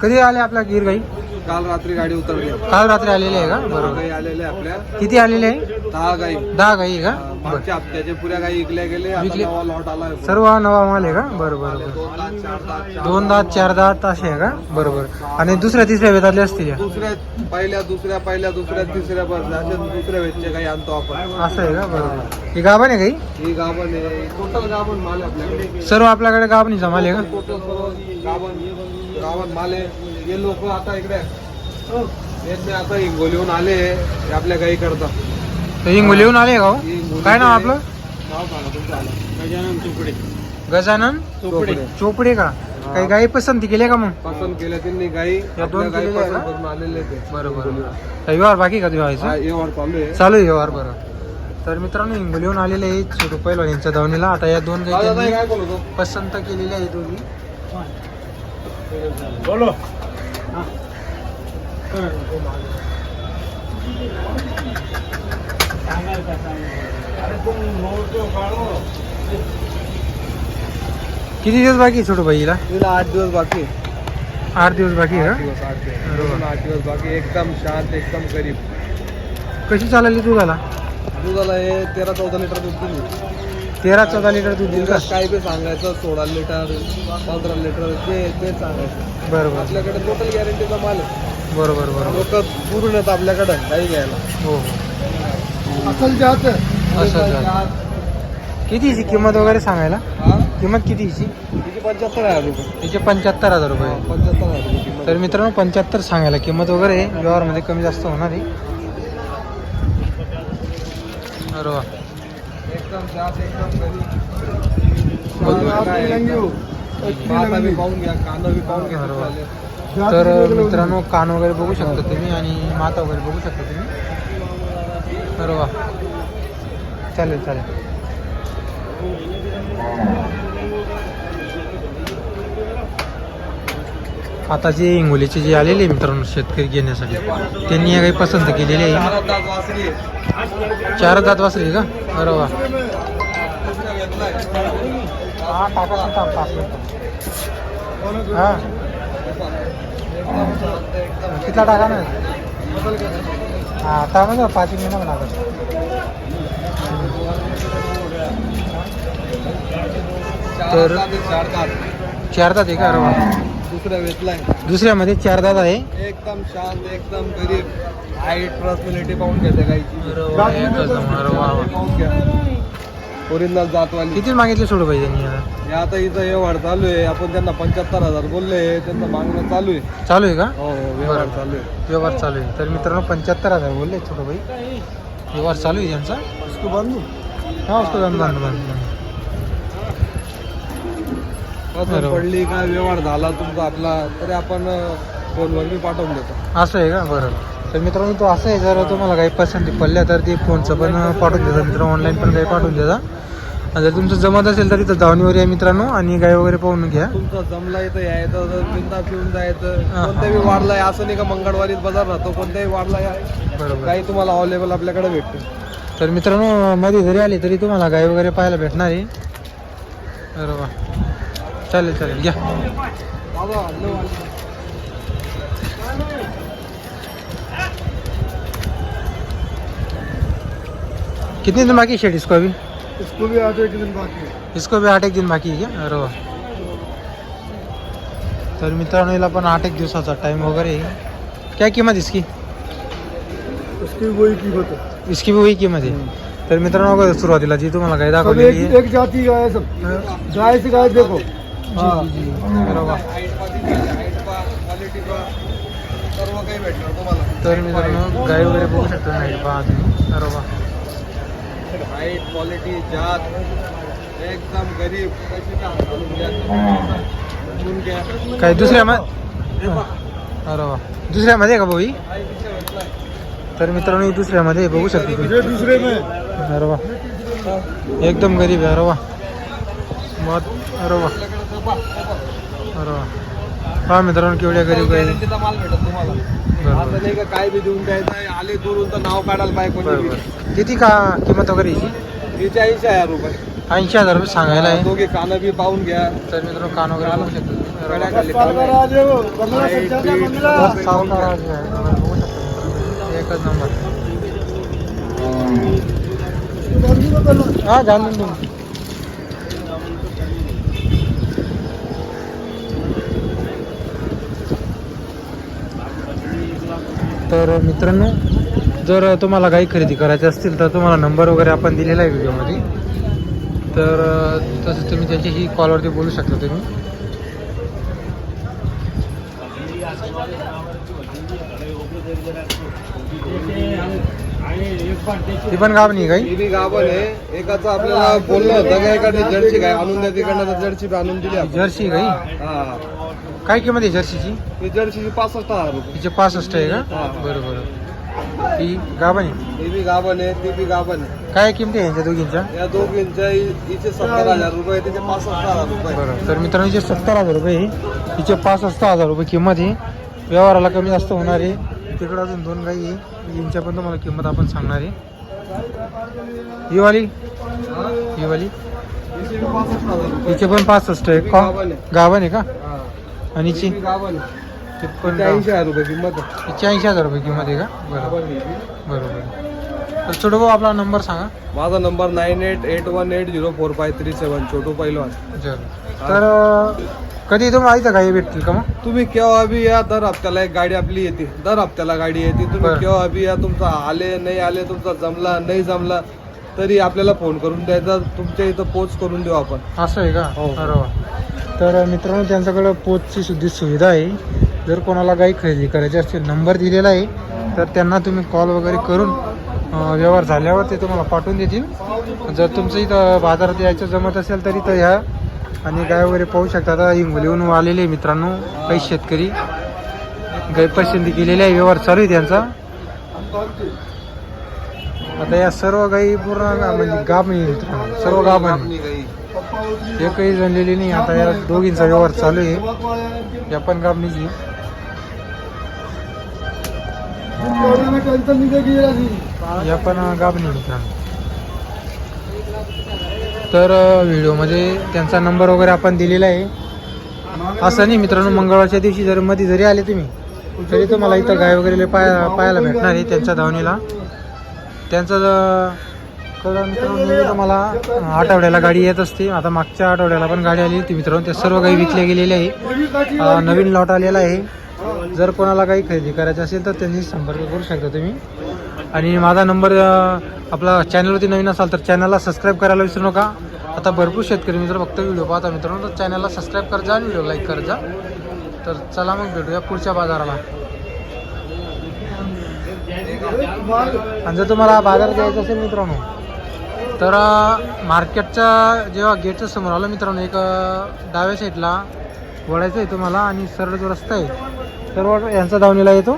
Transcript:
कधी आले आपल्या गिर गाई काल रात्री गाडी उतरली. काल रात्री आलेले आहे का? बरोबर. गाई आलेले आपल्या. किती आलेले आहे? दहा गाई. दहा गाई आहे का? बरं मागच्या हप्त्याचे पुऱ्या गाई इकल्या गेले आता विकले. नवा लॉट आलाय सर्व नवा माल आहे का? बरोबर बरोबर दोन दात चार दोन चार दात असे आहे का? बरोबर आणि दुसऱ्या तिसऱ्या वेतातले असतील या? दुसऱ्या पहिल्या दुसऱ्या पहिल्या दुसऱ्या तिसऱ्या बस दुसऱ्या वेळचे काही आणतो आपण. असं आहे का? बरोबर ही गाभण आहे काही ही? गाभण आहे. टोटल गाभण माल आहे आपल्याकडे. सर्व आपल्याकडे गाभणी जमाल आहे का? टोटल गाभण. माल आहे हे लोक आता इकडे येत आता हिंगोलीहून आले हे आपल्या गाई करतात तर हिंगोली येऊन आले का हो? हिंगोली काय नाव आपलं? नाव सांगा तुमचं आलं गजानन चोपडे. गजानन चोपडे. चोपडे का? काही गाई पसंती केली का मग? पसंत केल्या त्यांनी गाई. दोन आपल्या गाई केलेल्या आहे पसंत का? करून आलेले ते. बरोबर. व्यवहार बाकी का हा, वर चालू आहे. चालू आहे व्यवहार बरं. तर मित्रांनो हिंगोली येऊन आलेले आहे छोटू पैलवान यांच्या धावणीला आता या दोन गाई दादा त्यांनी काय बोलतो पसंत केलेल्या आहेत दोन्ही. बोलो. किती दिवस बाकी छोटू बाईला तिला आठ दिवस बाकी आहे. आठ दिवस बाकी आहे आठ दिवस आठ दिवस. आठ दिवस बाकी एकदम शांत एकदम गरीब. कशी चालली तू झाला दुधाला हे तेरा चौदा लिटर दूध दिली. तेरा चौदा लिटर दूध देईल का? काय बी सांगायचं सोळा लिटर पंधरा लिटर ते ते सांगायचं. बरोबर. आपल्याकडे टोटल गॅरंटीचा माल आहे. बरोबर बरोबर. लोक पूर्ण आहेत आपल्याकडे काही घ्यायला. हो हो. असल जात असं झालं. किती हिची किंमत वगैरे सांगायला? किंमत किती हिची? किती पंच्याहत्तर हजार रुपये. तिचे पंच्याहत्तर हजार रुपये. पंच्याहत्तर हजार रुपये किंमत. तर मित्रांनो पंच्याहत्तर सांगायला. किंमत वगैरे व्यवहारमध्ये कमी जास्त होणार आहे. अरे वा. एकदम जात एकदम गरीब. माथा बी पाहून घ्या कानं बी पाहून घ्या. तर मित्रांनो कान वगैरे बघू शकता तुम्ही आणि माता वगैरे बघू शकता तुम्ही. अरे वा. चालेल चालेल. आता जे इंगोलीचे जे आलेले आहे मित्रांनो शेतकरी घेण्यासाठी त्यांनी या काही पसंत केलेली आहे. चार दात वासरी आहे. का? अरे वा. कितला टाका ना? हा टाका ना आता पाच मिनिटं लागत तर- चार दात चार दात आहे का? अरे वा. दुसरा वेचलाय दुसऱ्यामध्ये चार दात आहे. एकदम शांत एकदम गरीब. हाईट पर्सनॅलिटी पाहून. पाहून घ्या ओरिजिनल जातवाली. किती मागितले सोडू पाहिजे त्यांनी आता? हे आता इथं व्यवहार चालू आहे. आपण त्यांना पंच्याहत्तर हजार बोलले. त्यांचं मागणं चालू आहे. चालू आहे का? हो हो व्यवहार चालू आहे. व्यवहार चालू आहे. तर मित्रांनो पंच्याहत्तर हजार बोलले छोटं भाई. व्यवहार चालू आहे त्यांचा? इसको बांधू. हा असतो बंद बंद बरोबर. पडली काय व्यवहार झाला तुमचा आपला तरी आपण फोनवर बी पाठवून देतो. असं आहे का? बरं. तर मित्रांनो तो असं आहे जर तुम्हाला काही पसंती पडल्या तर ते फोनचं पण पाठवून देतात मित्रांनो ऑनलाईन पण काही पाठवून देतात आणि जर तुमचं जमत असेल तर इथं धावणीवर या मित्रांनो आणि गाय वगैरे पाहून घ्या. तुमचं जमला इथं यायचं बिंदा पिऊन जायचं. कोणत्याही वाढला आहे असं नाही का मंगळवारीच बाजार राहतो कोणत्याही वाढला आहे बरोबर. काही तुम्हाला अवेलेबल आपल्याकडे भेटते तर मित्रांनो मध्ये जरी आली तरी तुम्हाला गाय वगैरे पाहायला भेटणार. आहे वा चालेल चालेल घ्या. कितने दिन बाकी है शेड इसको अभी? इसको भी आधे एक दिन बाकी है। इसको भी आठ एक दिन बाकी आहे का अरे वा तर मित्रांनो याला पण आठ एक दिवसाचा टाइम वगैरे आहे. क्या किंमत इसकी? उसकी वही कीमत है। इसकी भी वही किंमत आहे. तर मित्रांनो सुरुवातीला जी तुम्हाला गाय दाखवलेली आहे. एक जाती गाय सब। गाय से गाय देखो। हाँ। अरे वा सर्व काही भेटणार तुम्हाला तर मित्रांनो गाय वगैरे बघू शकता नाही पहा तुम्ही अरे वा हाईट क्वालिटी जात एकदम गरीब। कशी काय दुसऱ्या मा? अरे वा दुसऱ्यामध्ये का भाऊ ही? तर मित्रांनो ही दुसऱ्यामध्ये बघू शकता दुसरे अरे वा एकदम गरीब आहे अरे वा मत. अरे वा. आपल्याकडे सोपा, सोपा. अरे वा. पहा मित्रांनो केवढ्या गरीब. गॅरंटीचा माल भेटत तुम्हाला. बरोबर. असं नाही का काय बी देऊन द्यायचं आले दुरून तर नाव काढायला पाहिजे कोणी बी. बरोबर. किती का किंमत वगैरे हिचे ऐंशी हजार रुपये. ऐंशी हजार रुपये सांगायला आहे. दोघे कानं बी पाहून घ्या. तर मित्रांनो कान वगैरे बघू शकता. आहे, बघू. एकच नंबर. हा जाणून घेऊ तर मित्रांनो जर तुम्हाला गाई खरेदी करायची असतील तर तुम्हाला नंबर वगैरे आपण दिलेला आहे व्हिडिओमध्ये. तर अं, तसंच तुम्ही त्यांच्याशी कॉलवरती बोलू शकता तुम्ही. ती पण गाव नाही गाई ही बी गाभण आहे. एकाचं आपल्याला बोलणं होतं का एखादी जर्सी गाय आणून द्या तिकडनं तर जर्सी आणून दिली आपण. जर्सी गाई हा. काय किंमत आहे जर्सीची? ही जर्सीची पासष्ट हजार रुपये. तिचे पासष्ट आहे का? हा. बरं बरं. ती गाभण आहे? ही बी गाभण आहे ती बी गाभण आहे. काय किमती आहे यांच्या दोघींच्या? या दोघींच्या हि- हिचे सत्तर हजार रुपये तिचे पासष्ट हजार रुपये. बरं तर मित्रांनो हिचे सत्तर हजार रुपये आहे. हिचे पासष्ट हजार रुपये किंमत आहे. व्यवहाराला कमी जास्त होणार आहे. तिकडं अजून दोन गाई आहे. यांच्या पण तुम्हाला किंमत आपण सांगणार आहे. ही वाली हा? ही वाली हिचे बी पासष्ट हजार रुपये. हिचे पण पासष्ट आहे. का? गाभण आहे. गाभण आहे का? हा. आणि ऐंशी हजार रुपये किंमत आहे. हिची ऐंशी हजार रुपये किंमत आहे का? बरोबर. बरोबर. तर छोटू भाऊ आपला नंबर सांगा. माझा number nine eight eight one eight zero four five three seven. Chhotu पहिलवान जर तर कधी तुम्हाला इथं गाई भेटतील का मग? तुम्ही केव्हा बी या दर हप्त्याला एक गाडी आपली येते. दर हप्त्याला गाडी येते. तुम्ही बरं. केव्हा बी या तुमचा आले नाही आले तुमचा जमला नाही जमला तरी आपल्याला फोन करून द्यायचा. तुमच्या इथं पोच करून देऊ आपण. असं आहे का? हो. वा तर मित्रांनो त्यांच्याकडं पोचची सुद्धा सुविधा आहे. जर कोणाला गाई खरेदी करायची असतील नंबर दिलेला आहे. तर त्यांना तुम्ही कॉल वगैरे करून व्यवहार झाल्यावर ते तुम्हाला पाठवून देतील. जर तुमचं इथं बाजारात यायचं जमत असेल तर इथं ह्या आणि गाय वगैरे पाहू शकता आता हिंगोलीहून आलेले आहे मित्रांनो काही शेतकरी. गाई पसंती आहे व्यवहार चालू आहे त्यांचा. आता या सर्व गाई पूर्ण म्हणजे गाभ नाही मित्रांनो सर्व गाभ आहे. आपली काही एकही जणलेली नाही. आता या दोघींचा व्यवहार चालू आहे. या पण कापणीची या पण गाबणी मित्रांनो तर व्हिडिओमध्ये त्यांचा नंबर वगैरे आपण दिलेला आहे. असं नाही मित्रांनो मंगळवारच्या दिवशी जर मध्ये जरी आले तुम्ही तरी तुम्हाला इथं गाय वगैरे पाहायला भेटणार आहे त्यांच्या धावणीला. त्यांचं कारण मला मित्रांनो आठवड्याला गाडी येत असते. आता मागच्या आठवड्याला पण गाडी आली होती मित्रांनो. त्या सर्व गाई विकल्या गेलेल्या आहे. नवीन लॉट आलेला आहे. जर कोणाला काही खरेदी करायची असेल तर त्यांनी संपर्क करू शकता तुम्ही. आणि माझा नंबर आपला चॅनलवरती नवीन असाल तर चॅनलला सबस्क्राईब करायला विसरू नका. आता भरपूर शेतकरी मित्र फक्त व्हिडिओ पाहता मित्रांनो. तर चॅनलला सबस्क्राईब कर आणि व्हिडिओ लाईक कर जा तर चला मग भेटूया पुढच्या बाजाराला. आणि जर तुम्हाला बाजारात जायचं असेल मित्रांनो तर मार्केटच्या जेव्हा गेटच्या समोर आलं मित्रांनो एक डाव्या साईडला वळायचं आहे तुम्हाला आणि सरळ जो रस्ता आहे सर्व यांचा धावणीला येतो.